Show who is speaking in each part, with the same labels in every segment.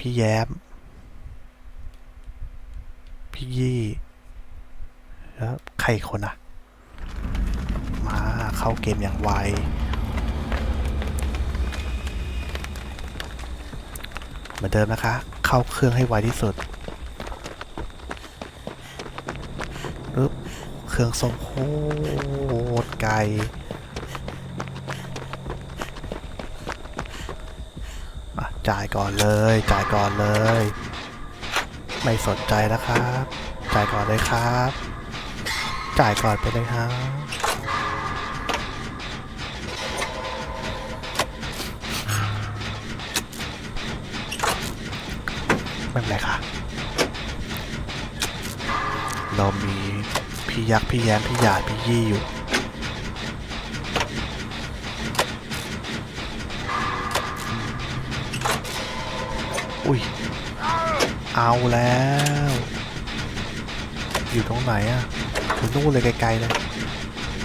Speaker 1: พี่แย้ม พี่ยี่แล้วใครคนอะมาเข้าเกมอย่างไวเหมือนเดิมนะคะ เข้าเครื่องให้ไวที่สุดปึ๊บเครื่องส่งโคตรไกล อะ จ่ายก่อนเลย จ่ายก่อนเลย ไม่สนใจนะครับ จ่ายก่อนเลยครับ จ่ายก่อนไปเลยฮะไม่เป็นไรค่ะ เรามีพี่ยักษ์พี่แย้มพี่หยาดพี่ยี่อยู่ อุ้ย เอาแล้ว อยู่ตรงไหนอะอยู่นู่นเลยไกลๆเลย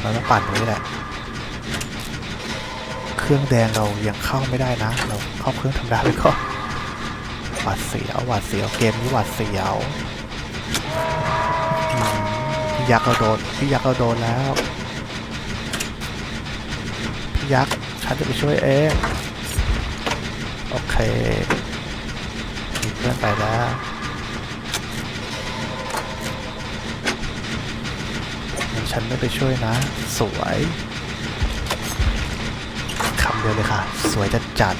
Speaker 1: เราต้องปั่นตรงนี้แหละ เครื่องแดงเรายังเข้าไม่ได้นะ เราเข้าเครื่องธรรมดาไปก่อนหวาดเสียวหวาดเสียวเกมนี้หวาดเสียวพี่ยักษ์เราโดนพี่ยักษ์เราโดนแล้วพี่ยักษ์ฉันจะไปช่วยเองโอเค พื่อนไปแล้วฉันไม่ไปช่วยนะ สวยคำเดียวเลยค่ะ สวยจัดจัด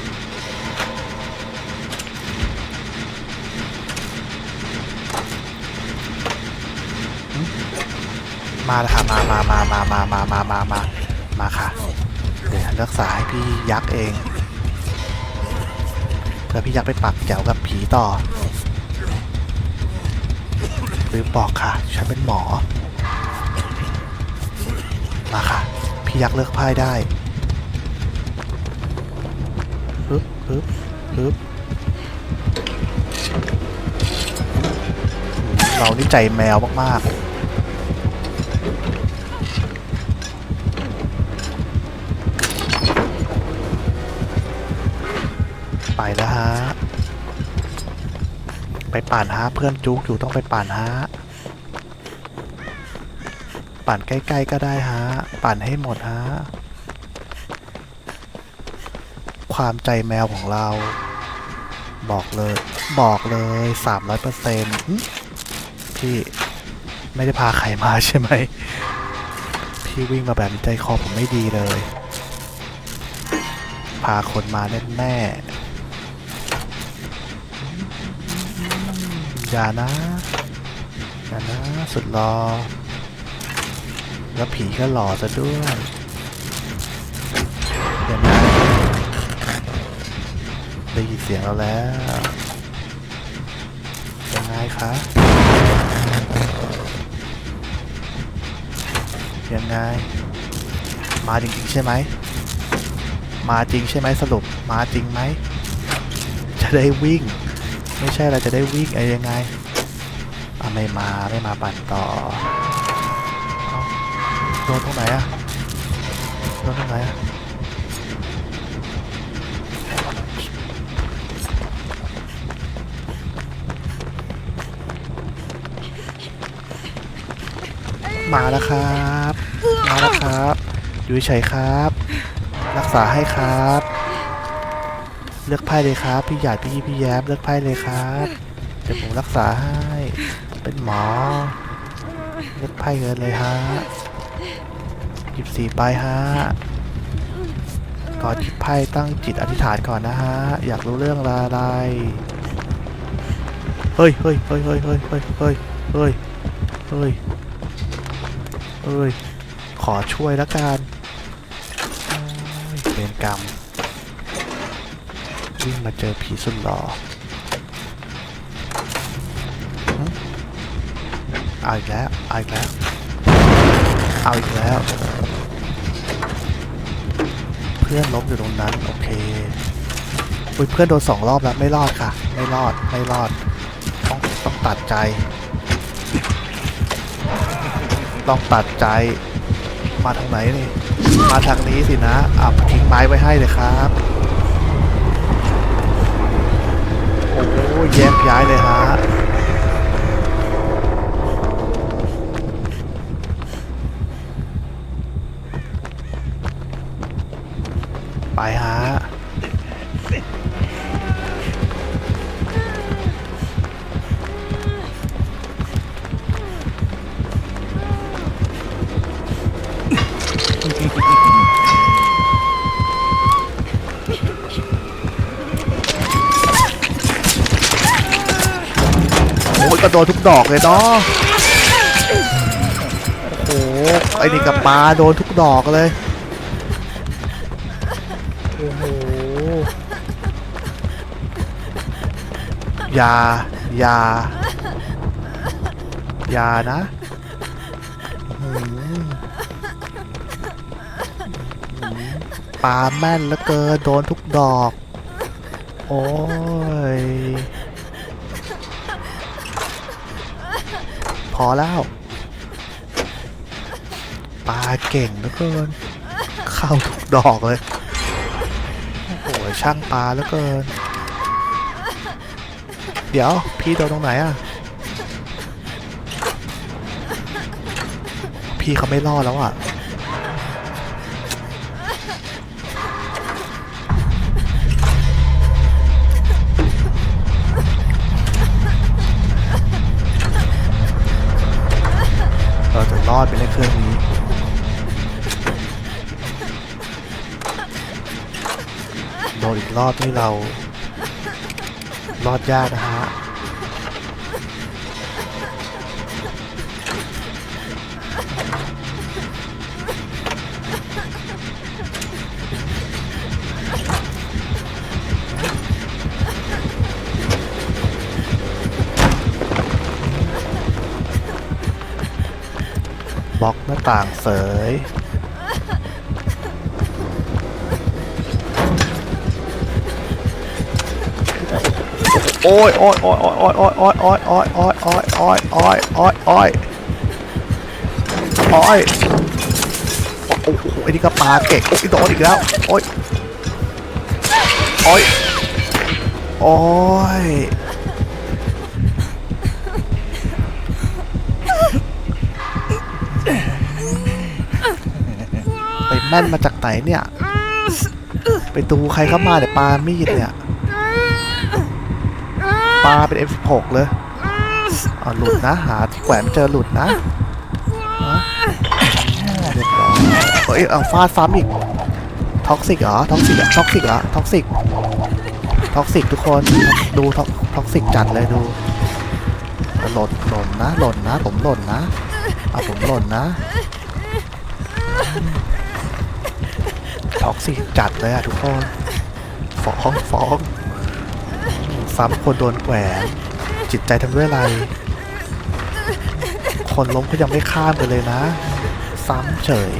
Speaker 1: มาแล้วค่ะมามามามามามามามามามาค่ะ เดี๋ยวฉันรักษาให้พี่ยักษ์เอง พื่อพี่ยักษ์ไปปักแจวกับผีต่อลืมบอกค่ะ ฉันเป็นหมอ มาค่ะ พี่ยักษ์เลือกไพ่ได้ปึ๊บปึ๊บปึ๊บเรานี่ใจแมวมาก ๆ แล้วฮะ ไปปั่นฮะเพื่อนจุกอยู่ต้องไปปั่นฮะปั่นใกล้ๆก็ได้ฮะปั่นให้หมดฮะ ความใจแมวของเรา บอกเลย บอกเลยสามร้อยเปอร์เซ็นต์พี่ไม่ได้พาใครมาใช่ไหม พี่วิ่งมาแบบใจคอผมไม่ดีเลย พาคนมาแน่ๆ อย่านะอย่านะ สุดรอ แล้วผีก็หล่อซะด้วยยังไงได้ยินเสียงเราแล้วยังไงคะยังไง มาจริงๆใช่ไหม มาจริงใช่ไหมสรุป มาจริงไหม จะได้วิ่ง ไม่ใช่เราจะได้วิ่งไอ้ยังไงอะไม่มาไม่มาปั่นต่อโดนตรงไหนอะโดนตรงไหนอะมาแล้วครับ มาแล้วครับ อยู่เฉยครับ รักษาให้ครับ เลือกไพ่เลยครับ พี่หยาดพี่พี่แย้มเลือกไพ่เลยครับเดี๋ยวผมรักษาให้เป็นหมอ เลือกไพ่เงินเลยฮะหยิบสี่ใบฮะก่อนหยิบไพ่ตั้งจิตอธิษฐานก่อนนะฮะอยากรู้เรื่องอะไรเฮ้ยเฮ้ยเฮ้ยเฮ้ยเฮ้ยเฮ้ยเฮ้ยเฮ้ยเฮ้ยเฮ้ยขอช่วยละกันโอ้ยเวรกรรม วิ่งมาเจอผีสุดหล่อเอาอีกแล้วเอาอีกแล้วเอาอีกแล้ว เพื่อนล้มอยู่ตรงนั้น โอเคอุยเพื่อนโดนสองรอบแล้ว ไม่รอดค่ะ ไม่รอด ไม่รอด ต้องต้องตัดใจ ต้องตัดใจ มาทางไหนนี่ มาทางนี้สินะ อะทิ้งไม้ไว้ให้เลยครับ โอ้โหแยกย้ายเลยฮะไปฮะ กระโดดทุกดอกเลยเนาะโอ้โหไอ้นี่กับปลาโดนทุกดอกเลยโอ้โหยายายานะปลาแม่นแล้วเกินโดนทุกดอก โอ้ย พอแล้วปลาเก่งเหลือเกิน เข้าทุกดอกเลย โอ้โหช่างปลาเหลือเกิน เดี๋ยวพี่โดนตรงไหนอะ พี่เขาไม่รอดแล้วอะ ดนอีกรอบนี่เรา รอดยากนะฮะบล็อกหน้าต่างเสย โอ้ยโอ้ยโอ้ยโอ้ยโอ้ยโอ้ยโอ้ยโอ้ยโอ้ยโอ้ยโอ้ยโอ้ยโอ้ยโอ้ยโอ้ยโอ้โหไอ้นี่ก็ปลาเก่งโอ้ยโดนอีกแล้วโอ้ยโอ้ยโอ้ยไปแม่นมาจากไหนเนี่ย ไปดูใครเข้ามาเดี๋ยวปลามีดเนี่ย ปลาเป็น F16 เลยอ่าหลุดนะหาที่แขวนเจอหลุดนะเรียบร้อยเฮ้ยเอาฟาดซ้ำอีกท็อกซิกเหรอท็อกซิกท็อกซิกเหรอท็อกซิกท็อกซิกทุกคนดูท็อกท็อกซิกจัดเลยดูหล่นหล่นนะหล่นนะ ผมหล่นนะเอาผมหล่นนะท็อกซิกจัดเลยอะทุกคนฟ้องฟ้อง ซ้ำคนโดนแหวนจิตใจทำด้วยอะไร คนล้มก็ยังไม่ข้ามไปเลยนะ ซ้ำเฉย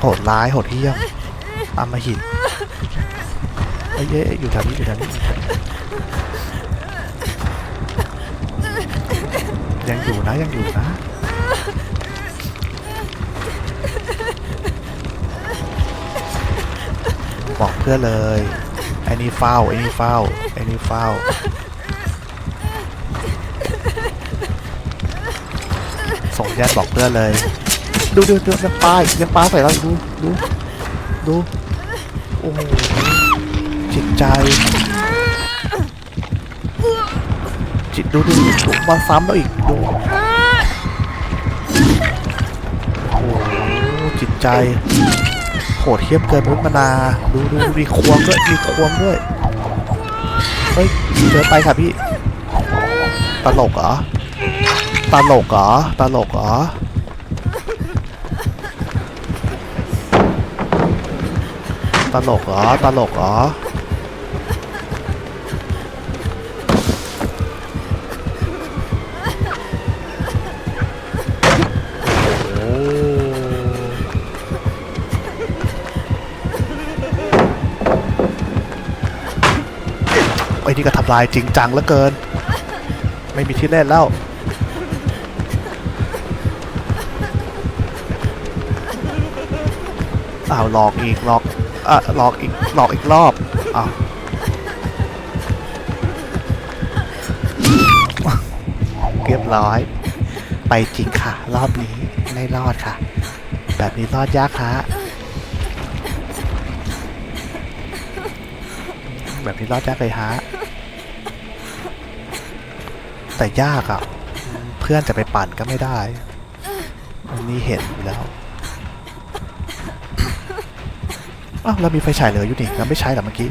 Speaker 1: โหดร้ายโหดเหี้ยมอำมหิตเอ้ยเอ้ยอยู่แถวนี้อยู่แถวนี้ ยังอยู่นะยังอยู่นะบอกเพื่อเลย อ้นี่เฝ้าไอ้นี่เฝ้าไอ้นี่เฝ้าส่งแยนบอกเพื่อนเลย ดูดูดูยังปลายังปลาใส่เราดูดูดูโอ้โหจิตใจ จิตดูดูดูมาซ้ำแล้วอีกดูโอ้โหจิตใจ โหดเทียบเกินมนุษย์มนาดูดูดูมีควงด้วยมีควงด้วย เฮ้ยเจอไปค่ะพี่ ตลกเหรอ ตลกเหรอ ตลกเหรอตลกเหรอ ตลกเหรอ ไอ้นี่ก็ทำลายจริงจังเหลือเกิน ไม่มีที่เล่นแล้ว อ้าวหลอกอีกหลอกอะหลอกอีกหลอกอีกรอบอ้าวเรียบร้อย ไปจริงค่ะ รอบนี้ไม่รอดค่ะ แบบนี้รอดยากค่ะ แบบนี้รอดยากเลยฮะ แต่ยากอะ่ะ เพื่อนจะไปปั่นก็ไม่ได้ อันนี้เห็นอยู่แล้วอ้าวเรามีไฟฉายเหลืออยู่นี่เราไม่ใช้หรอเมื่อกี้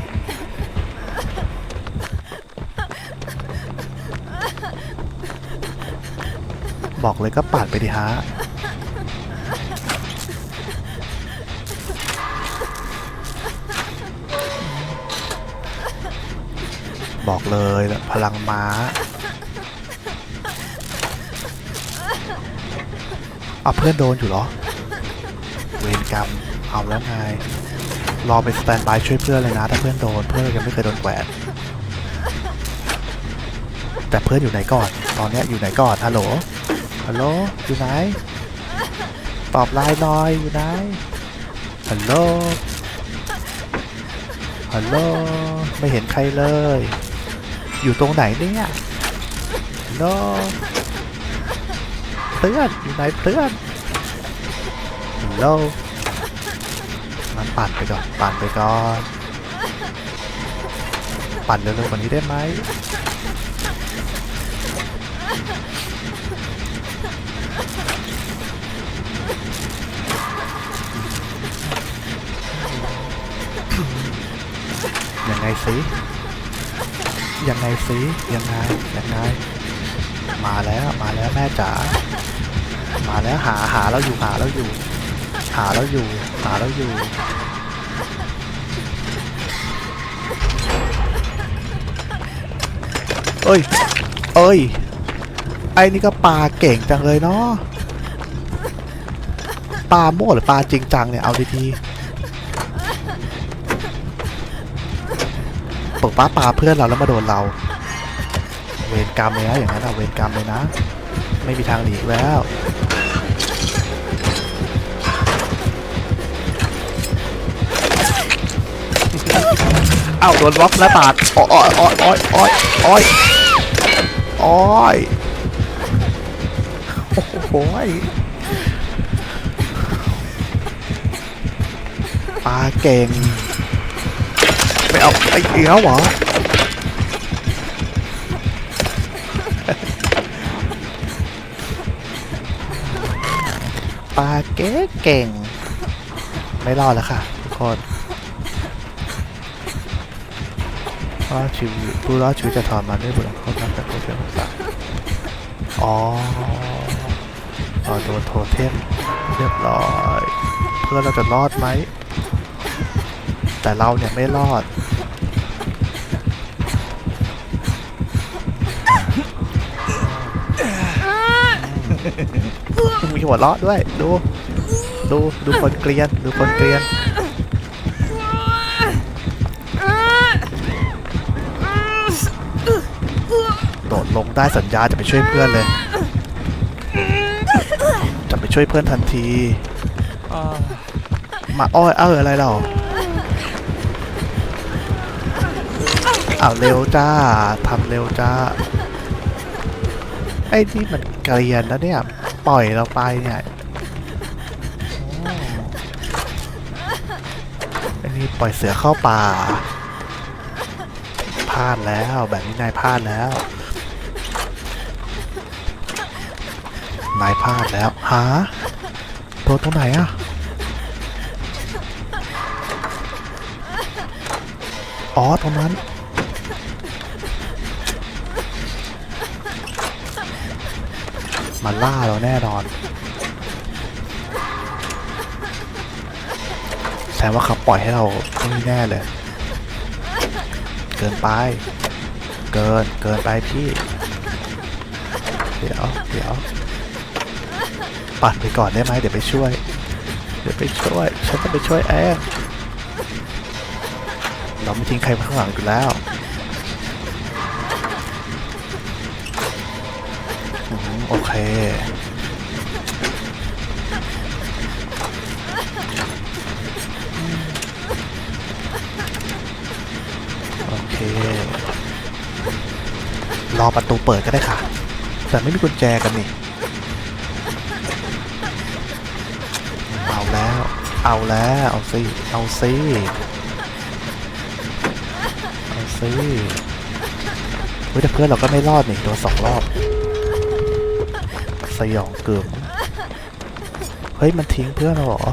Speaker 1: บอกเลยก็ปาดไปดิฮะ บอกเลยพลังม้า เอาเพื่อนโดนอยู่เหรอ เวรกรรม เอาแล้วไง รอไปสแตนบายช่วยเพื่อนเลยนะ ถ้าเพื่อนโดน เพื่อนยังไม่เคยโดนแขวนแต่เพื่อนอยู่ไหนก่อน ตอนนี้อยู่ไหนก่อน ฮัลโหล ฮัลโหล อยู่ไหน ตอบไลน์หน่อย อยู่ไหน ฮัลโหล ฮัลโหล ไม่เห็นใครเลย อยู่ตรงไหนเนี่ยโหลเพื่อนอยู่ไหนเพื่อนโลมันปั่นไปก่อน ปั่นไปก่อน ปั่นเร็วๆกว่านี้ได้ไหมยังไงสิ ยังไงสิยังไงยังไงมาแล้วมาแล้วแม่จ๋ามาแล้วหาหาเราอยู่หาเราอยู่ หาเราอยู่หาเราอยู่เอ้ยเอ้ยไอ้นี่ก็ปลาเก่งจังเลยเนาะปลาโม่หรือปลาจริงจังเนี่ยเอาดีๆ ตกป้าปลาเพื่อนเราแล้วมาโดนเรา เวรกรรมเลยนะอย่างนั้นอะเวรกรรมเลยนะ ไม่มีทางหนีอีกแล้วเอ้าโดนบล็อกแล้วปาดอ้อยอ้อยอ้อยอ้อยอ้อยอ้อยโอ้โหยปลาเก่ง ไม่เอาไอ้เอี้ยวเหรอปลาเก๋เก่ง ไม่รอดแล้วค่ะทุกคนรอดชีวิตผู้รอดชีวิตจะถอนมาด้วยบุญคุณนับจากตัวเพื่อนของสัตว์อ๋ออ๋อโดนโทเทมเรียบร้อย เพื่อเราจะรอดไหม แต่เราเนี่ยไม่รอด มีหัวเราะด้วย ดู ดู ดูคนเกลียน ดูคนเกลียน โดดลงได้สัญญาจะไปช่วยเพื่อนเลย จะไปช่วยเพื่อนทันทีมาอ้อยเอออะไรเราอ้าวเร็วจ้าทำเร็วจ้า ไอ้ที่มัน เกลียนแล้วเนี่ย ปล่อยเราไปเนี่ยอ๋อไอ้นี่ปล่อยเสือเข้าป่าพลาดแล้วแบบนี้นายพลาดแล้ว นายพลาดแล้วหาตัวตรงไหนอะอ๋อตรงนั้น มาล่าเราแน่นอนแสดงว่าเขาปล่อยให้เราไม่แน่เลย เกินไป เกินเกินไปพี่ เดี๋ยวเดี๋ยวปัดไปก่อนได้ไหมเดี๋ยวไปช่วย เดี๋ยวไปช่วยฉันจะไปช่วยแองเราไม่ทิ้งใครไว้ข้างหลังอยู่แล้ว โอเค โอเค รอประตูเปิดก็ได้ค่ะ แต่ไม่มีกุญแจกันนี่ เอาแล้ว เอาแล้ว เอาสิเอาสิเอาสิเฮ้ยแต่เพื่อนเราก็ไม่รอดนี่โดนสองรอบ สยองเกือบเฮ้ย มันทิ้งเพื่อนเราหรอ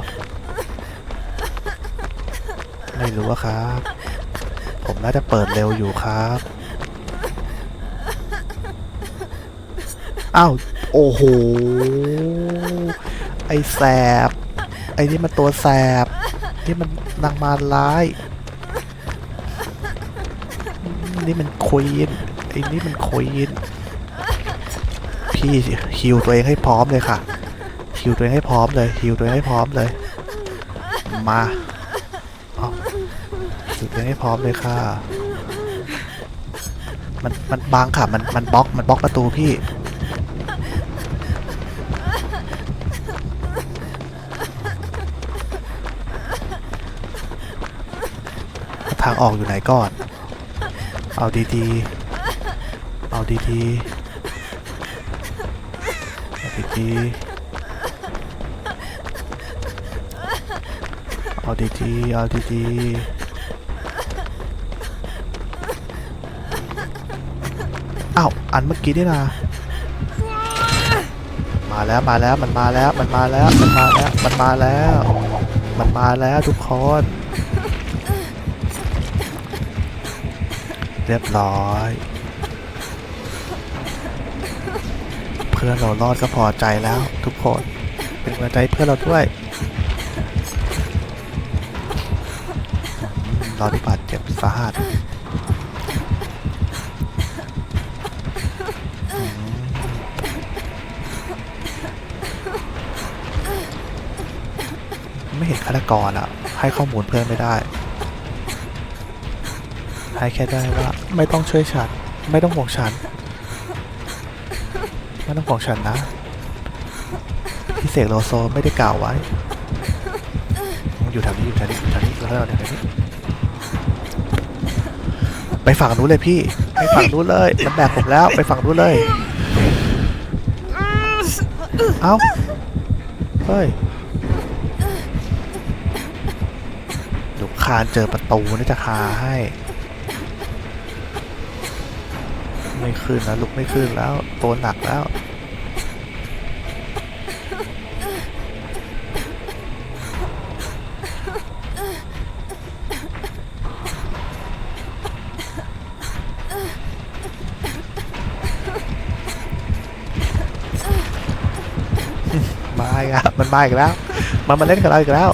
Speaker 1: ไม่รู้อะครับ ผมน่าจะเปิดเร็วอยู่ครับ อ้าว โอ้โห ไอแสบ ไอนี่มันตัวแสบ นี่มันนางมารร้าย นี่มันควีนไอนี่มันควีน พี่ฮิวตัวเองให้พร้อมเลยค่ะฮิวตัวเองให้พร้อมเลยฮิวตัวเองให้พร้อมเลย มาฮิวตัวเองให้พร้อมเลยค่ะ มันมันบังค่ะมันมันบล็อกมันบล็อกประตูพี่ทางออกอยู่ไหนก่อน เอาดีๆ เอาดีๆ ดีๆเอาดีๆเอาดีๆอ้าวอันเมื่อกี้นี่นะมาแล้วมาแล้วมันมาแล้วมันมาแล้วมันมาแล้วมันมาแล้ว มันมาแล้วทุกคน เรียบร้อย พื่อนเรารอดก็พอใจแล้วทุกคน เป็นกำลังใจเพื่อนเราด้วยอืมเราที่บาดเจ็บสาหัสไม่เห็นฆาตกรอะ ให้ข้อมูลเพื่อนไม่ได้ ให้แค่ได้ว่า ไม่ต้องช่วยฉัน ไม่ต้องห่วงฉัน ไม่ต้องห่วงฉันนะ พี่เสกโลโซไม่ได้กล่าวไว้ อยู่แถวนี้อยู่แถวนี้อยู่แถวนี้แล้วเราแถวนี้ไปฝั่งนู้นเลยพี่ ไปฝั่งนู้นเลยมันแบกผมแล้วไปฝั่งนู้นเลย เอ้า เฮ้ยลูกคานเจอประตูนี่จะคาให้ ไม่ขึ้นแล้วลุกไม่ขึ้นแล้วตัวหนักแล้ว มาอีกแล้วมันมาอีกแล้ว มันมาเล่นกับเราอีกแล้ว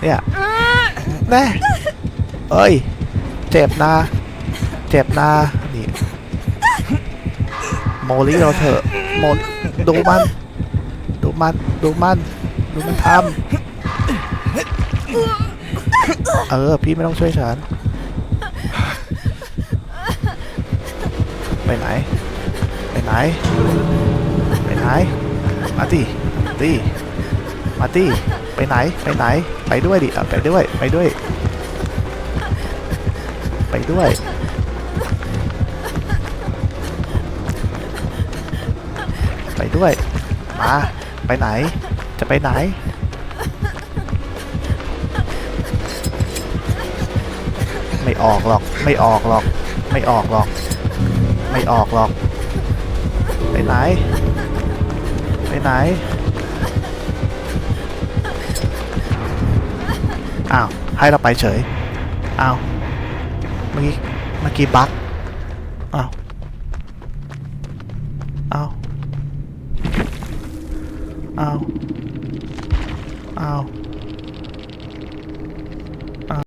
Speaker 1: เนี่ยแน่เอ้ย เจ็บนะ เจ็บนะนี่โมลี่เราเถอะโมดูมัน ดูมัน ดูมัน ดูมันทำเออ พี่ไม่ต้องช่วยฉัน ไปไหน ไปไหน ไปไหน มาตีตีมาตีไปไหน ไปไหน ไปด้วยดิอะไปด้วย ไปด้วย ไปด้วย มา ไปไหน จะไปไหน ไม่ออกหรอก ไม่ออกหรอก ไม่ออกหรอก ไม่ออกหรอก ไปไหน ไปไหน อ้าว ให้เราไปเฉย อ้าว เมื่อกี้ เมื่อกี้บั๊ก